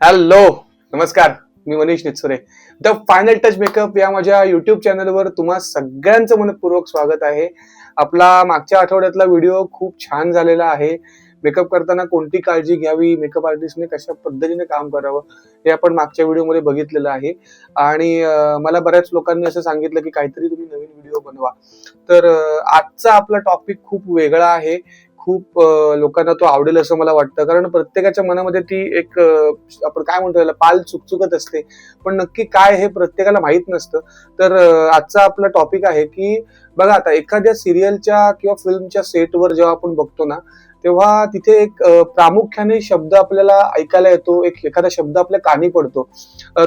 Hello नमस्कार. मी Manish Nichure. The final touch makeup या माझ्या युट्यूब चॅनलवर तुम्हा सगळ्यांचं मनपूर्वक स्वागत आहे. आपला मागच्या आठवड्यातला व्हिडिओ खूप छान झालेला आहे. मेकअप करताना कोणती काळजी घ्यावी मेकअप आर्टिस्टने कशा पद्धतीने काम करावं हे आपण मागच्या व्हिडिओमध्ये बघितलेलं आहे. आणि मला बऱ्याच लोकांनी असं सांगितलं की काहीतरी तुम्ही नवीन व्हिडिओ बनवा. तर आजचा आपला टॉपिक खूप वेगळा आहे. खूप लोकांना तो आवडेल असं मला वाटतं. कारण प्रत्येकाच्या मनामध्ये ती एक आपण काय म्हणतो याला पाल चुकचुकत असते. पण नक्की काय हे प्रत्येकाला माहीत नसतं. तर आजचा आपला टॉपिक आहे की बघा आता एखाद्या सिरियलच्या किंवा फिल्मच्या सेटवर जेव्हा आपण बघतो ना तेव्हा तिथे एक प्रामुख्याने शब्द आपल्याला ऐकायला येतो. एक एखादा शब्द आपल्या कानी पडतो.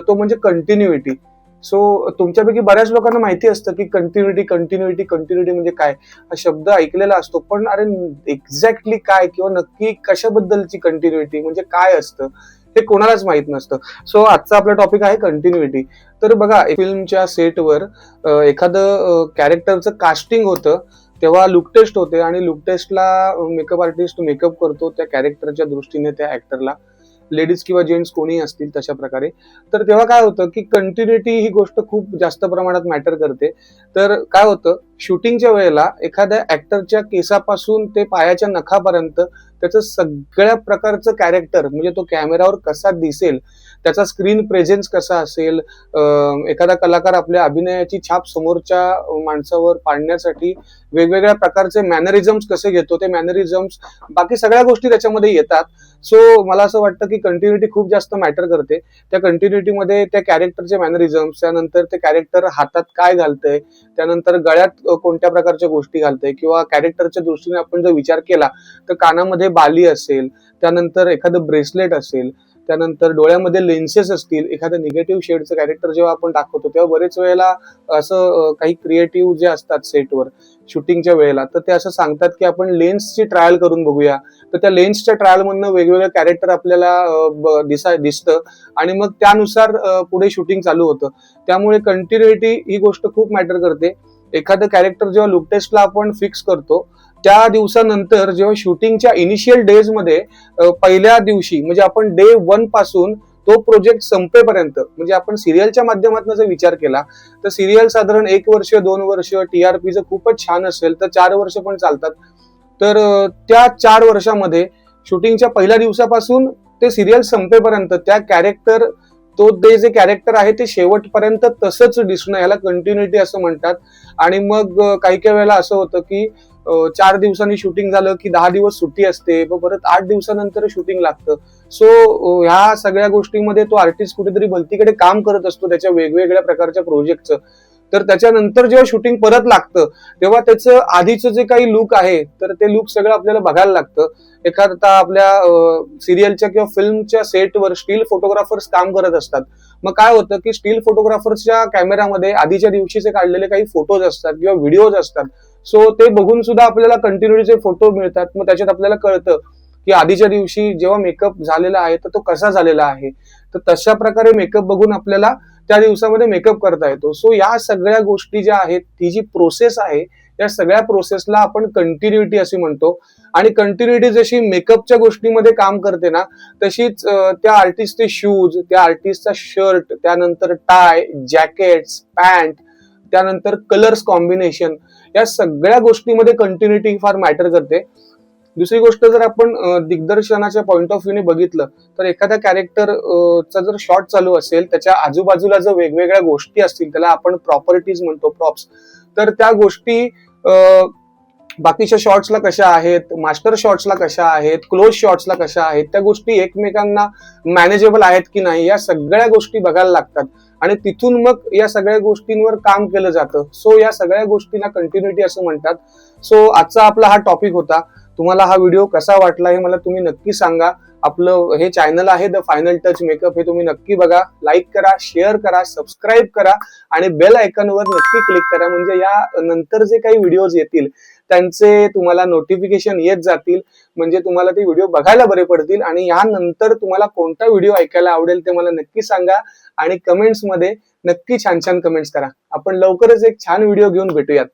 तो म्हणजे कंटिन्युइटी सो तुमच्यापैकी बऱ्याच लोकांना माहिती असतं की कंटिन्युटी कंटिन्युटी कंटिन्युटी म्हणजे काय? हा शब्द ऐकलेला असतो. पण अरे एक्झॅक्टली काय किंवा नक्की कशाबद्दलची कंटिन्युटी म्हणजे काय असतं हे कोणालाच माहीत नसतं. सो आजचा आपला टॉपिक आहे कंटिन्युटी तर बघा फिल्मच्या सेटवर एखादं कॅरेक्टरचं कास्टिंग होतं. तेव्हा लुक टेस्ट होते आणि लुक टेस्टला मेकअप आर्टिस्ट मेकअप करतो त्या कॅरेक्टरच्या दृष्टीने त्या ऍक्टरला लेडीज किंवा जेंट्स कोणी असतील तशा प्रकारे. तर तेव्हा काय होतं की कंटिन्युटी ही गोष्ट खूप जास्त प्रमाणात मॅटर करते. तर काय होतं शूटिंगच्या वेळेला एखाद्या ऍक्टरच्या केसापासून ते पायाच्या नखापर्यंत त्याचं सगळ्या प्रकारचं कॅरेक्टर म्हणजे तो कॅमेरावर कसा दिसेल त्याचा स्क्रीन प्रेझेन्स कसा असेल एखादा कलाकार आपल्या अभिनयाची छाप समोरच्या माणसावर पाडण्यासाठी वेगवेगळ्या प्रकारचे मॅनरिझम्स कसे घेतो ते मॅनरिझम्स बाकी सगळ्या गोष्टी त्याच्यामध्ये येतात. सो मला असं वाटतं की कंटिन्युटी खूप जास्त मॅटर करते. त्या कंटिन्युटीमध्ये त्या कॅरेक्टरचे मॅनरिझम्स त्यानंतर ते कॅरेक्टर हातात काय घालतंय त्यानंतर गळ्यात कोणत्या प्रकारच्या गोष्टी घालतंय किंवा कॅरेक्टरच्या दृष्टीने आपण जर विचार केला तर कानामध्ये बाली असेल त्यानंतर एखादं ब्रेसलेट असेल त्यानंतर डोळ्यामध्ये लेन्सेस असतील एखादं निगेटिव्ह शेडचं कॅरेक्टर जेव्हा आपण दाखवतो तेव्हा बरेच वेळेला असं काही क्रिएटिव्ह जे असतात सेटवर शूटिंगच्या वेळेला तर ते असं सांगतात की आपण लेन्सची ट्रायल करून बघूया. तर त्या लेन्सच्या ट्रायलमधनं वेगवेगळं कॅरेक्टर आपल्याला दिसाय दिसा दिसतं आणि मग त्यानुसार पुढे शूटिंग चालू होतं. त्यामुळे कंटिन्युटी ही गोष्ट खूप मॅटर करते. एखादं कॅरेक्टर जेव्हा लुक टेस्टला आपण फिक्स करतो त्या दिवसानंतर जेव्हा शूटिंगच्या इनिशियल डेजमध्ये पहिल्या दिवशी म्हणजे आपण डे वनपासून तो प्रोजेक्ट संपेपर्यंत म्हणजे आपण सिरियलच्या माध्यमातून जर विचार केला तर सिरियल साधारण एक वर्ष दोन वर्ष टी आर जर खूपच छान असेल तर चार वर्ष पण चालतात. तर त्या चार वर्षामध्ये शूटिंगच्या पहिल्या दिवसापासून ते सिरियल संपेपर्यंत त्या कॅरेक्टर तो ते जे कॅरेक्टर आहे ते शेवटपर्यंत तसंच दिसणं याला कंटिन्युटी असं म्हणतात. आणि मग काही काही वेळेला असं होतं की चार दिवसांनी शूटिंग झालं की दहा दिवस सुट्टी असते व परत आठ दिवसानंतर शूटिंग लागतं. सो ह्या सगळ्या गोष्टींमध्ये तो आर्टिस्ट कुठेतरी भलतीकडे काम करत असतो त्याच्या वेगवेगळ्या प्रकारच्या प्रोजेक्टचं तर त्याच्यानंतर जेव्हा शूटिंग परत लागतं तेव्हा त्याचं आधीचं जे काही लुक आहे तर ते लुक सगळं आपल्याला बघायला लागतं. एखादा आपल्या सिरियलच्या किंवा फिल्मच्या सेटवर स्टील फोटोग्राफर्स काम करत असतात. मग काय होतं की स्टील फोटोग्राफर्सच्या कॅमेरामध्ये आधीच्या दिवशीचे काढलेले काही फोटोज असतात किंवा व्हिडिओज असतात. सो ते बघून सुद्धा आपल्याला कंटिन्युटीचे फोटो मिळतात. मग त्याच्यात आपल्याला कळतं की आधीच्या दिवशी जेव्हा मेकअप झालेला आहे तर तो कसा झालेला आहे. तर तशा प्रकारे मेकअप बघून आपल्याला त्या दिवसामध्ये मेकअप करता येतो. सो या सगळ्या गोष्टी ज्या आहेत ती जी प्रोसेस आहे या सगळ्या प्रोसेसला आपण कंटिन्युटी असे म्हणतो. आणि कंटिन्युटी जशी मेकअपच्या गोष्टीमध्ये काम करते ना तशीच त्या आर्टिस्टचे शूज त्या आर्टिस्टचा शर्ट त्यानंतर टाय जॅकेट्स पॅन्ट त्यानंतर कलर्स कॉम्बिनेशन या सगळ्या गोष्टीमध्ये कंटिन्युटी फार मॅटर करते. दुसरी गोष्ट जर आपण दिग्दर्शनाच्या पॉईंट ऑफ व्ह्यूने बघितलं तर एखाद्या कॅरेक्टर चा जर शॉट चालू असेल त्याच्या आजूबाजूला जर वेगवेगळ्या गोष्टी असतील त्याला आपण प्रॉपर्टीज म्हणतो प्रॉप्स तर त्या गोष्टी बाकीच्या शॉर्ट्सला कशा आहेत मास्टर शॉर्ट्सला कशा आहेत क्लोज शॉर्ट्सला कशा आहेत त्या गोष्टी एकमेकांना मॅनेजेबल आहेत की नाही या सगळ्या गोष्टी बघायला लागतात. आणि तिथून मग या सगळ्या गोष्टींवर काम केलं जातं. सो या सगळ्या गोष्टींना कंटिन्युटी असं म्हणतात. सो आजचा आपला हा टॉपिक होता. तुम्हाला हा व्हिडिओ कसा वाटला हे मला तुम्ही नक्की सांगा. आपलं हे चॅनल आहे द फायनल टच मेकअप हे तुम्ही नक्की बघा लाईक करा शेअर करा सबस्क्राईब करा आणि बेल आयकॉनवर नक्की क्लिक करा. म्हणजे या नंतर जे काही व्हिडिओज येतील त्यांचे तुम्हाला नोटिफिकेशन येत जातील. म्हणजे तुम्हाला ते व्हिडिओ बघायला बरे पडतील आणि यानंतर तुम्हाला कोणता व्हिडिओ ऐकायला आवडेल ते मला नक्की सांगा आणि कमेंट्समध्ये नक्की छान छान कमेंट्स करा. आपण लवकरच एक छान व्हिडिओ घेऊन भेटूयात.